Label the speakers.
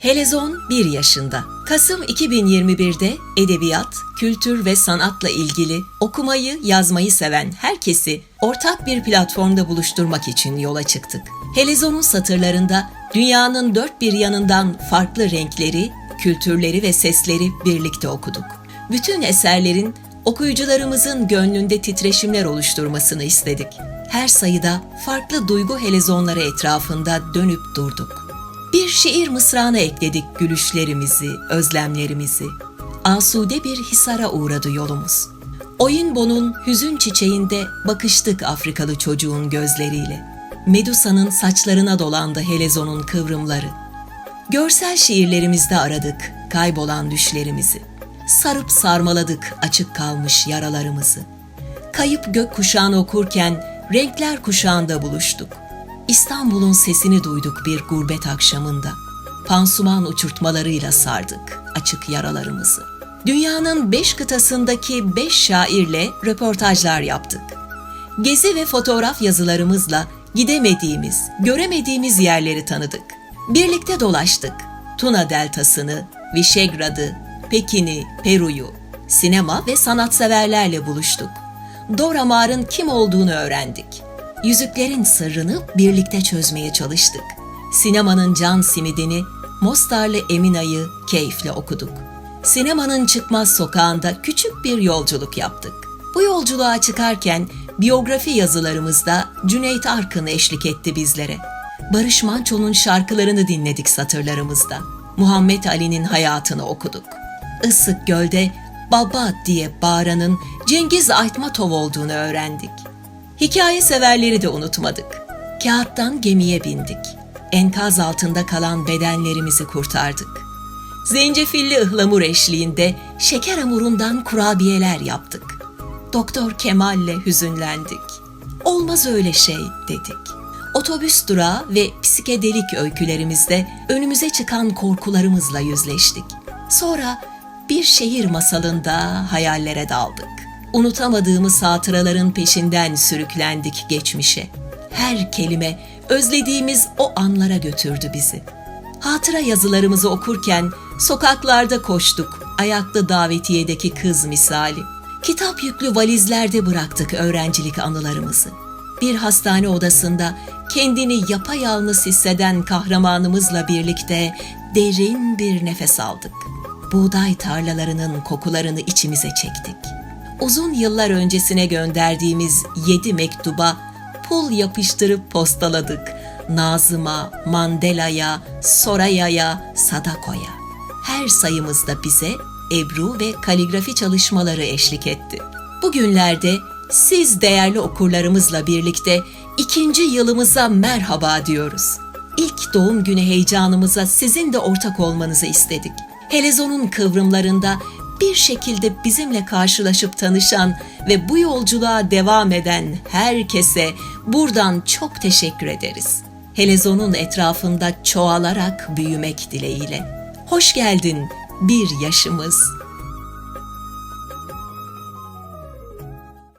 Speaker 1: Helezon 1 yaşında. Kasım 2021'de edebiyat, kültür ve sanatla ilgili okumayı, yazmayı seven herkesi ortak bir platformda buluşturmak için yola çıktık. Helezon'un satırlarında dünyanın dört bir yanından farklı renkleri, kültürleri ve sesleri birlikte okuduk. Bütün eserlerin okuyucularımızın gönlünde titreşimler oluşturmasını istedik. Her sayıda farklı duygu helezonları etrafında dönüp durduk. Bir şiir mısrağına ekledik gülüşlerimizi, özlemlerimizi. Asude bir hisara uğradı yolumuz. Oyunbo'nun hüzün çiçeğinde bakıştık Afrikalı çocuğun gözleriyle. Medusa'nın saçlarına dolandı helezonun kıvrımları. Görsel şiirlerimizde aradık kaybolan düşlerimizi. Sarıp sarmaladık açık kalmış yaralarımızı. Kayıp gök kuşağını okurken renkler kuşağında buluştuk. İstanbul'un sesini duyduk bir gurbet akşamında. Pansuman uçurtmalarıyla sardık açık yaralarımızı. Dünyanın beş kıtasındaki beş şairle röportajlar yaptık. Gezi ve fotoğraf yazılarımızla gidemediğimiz, göremediğimiz yerleri tanıdık. Birlikte dolaştık. Tuna Deltası'nı, Vişegrad'ı, Pekin'i, Peru'yu, sinema ve sanatseverlerle buluştuk. Dora Mar'ın kim olduğunu öğrendik. Yüzüklerin sırrını birlikte çözmeye çalıştık. Sinemanın can simidini Mostarlı Emina'yı keyifle okuduk. Sinemanın çıkmaz sokağında küçük bir yolculuk yaptık. Bu yolculuğa çıkarken biyografi yazılarımızda Cüneyt Arkın eşlik etti bizlere. Barış Manço'nun şarkılarını dinledik satırlarımızda. Muhammed Ali'nin hayatını okuduk. Isık Göl'de baba diye bağıranın Cengiz Aytmatov olduğunu öğrendik. Hikaye severleri de unutmadık. Kağıttan gemiye bindik. Enkaz altında kalan bedenlerimizi kurtardık. Zencefilli ıhlamur eşliğinde şeker hamurundan kurabiyeler yaptık. Doktor Kemal'le hüzünlendik. Olmaz öyle şey dedik. Otobüs durağı ve psikedelik öykülerimizde önümüze çıkan korkularımızla yüzleştik. Sonra bir şehir masalında hayallere daldık. Unutamadığımız hatıraların peşinden sürüklendik geçmişe. Her kelime özlediğimiz o anlara götürdü bizi. Hatıra yazılarımızı okurken sokaklarda koştuk, ayaklı davetiyedeki kız misali. Kitap yüklü valizlerde bıraktık öğrencilik anılarımızı. Bir hastane odasında kendini yapayalnız hisseden kahramanımızla birlikte derin bir nefes aldık. Buğday tarlalarının kokularını içimize çektik. Uzun yıllar öncesine gönderdiğimiz yedi mektuba pul yapıştırıp postaladık. Nazım'a, Mandela'ya, Soraya'ya, Sadako'ya. Her sayımızda bize Ebru ve kaligrafi çalışmaları eşlik etti. Bugünlerde siz değerli okurlarımızla birlikte ikinci yılımıza merhaba diyoruz. İlk doğum günü heyecanımıza sizin de ortak olmanızı istedik. Helezon'un kıvrımlarında bir şekilde bizimle karşılaşıp tanışan ve bu yolculuğa devam eden herkese buradan çok teşekkür ederiz. Helezon'un etrafında çoğalarak büyümek dileğiyle. Hoş geldin bir yaşımız.